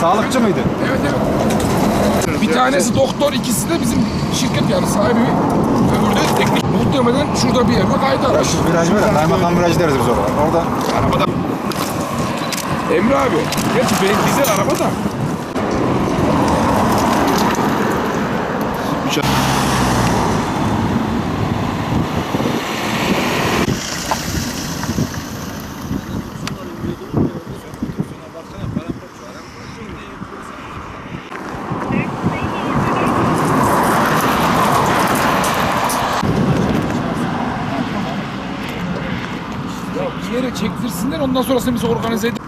Sağlıkçı mıydı? Evet evet. Bir tanesi doktor, ikisi de bizim şirket yani sahibi. Öbürü de teknik. Muhtemelen şurada bir yerde kaydı araç. Viraj var ya, kaymakam viraj deriz biz orada. Orada Arabada. Emre abi, gerçi benim dizel araba da. Ya bir yere çektirsinler ondan sonrasını biz organize edelim.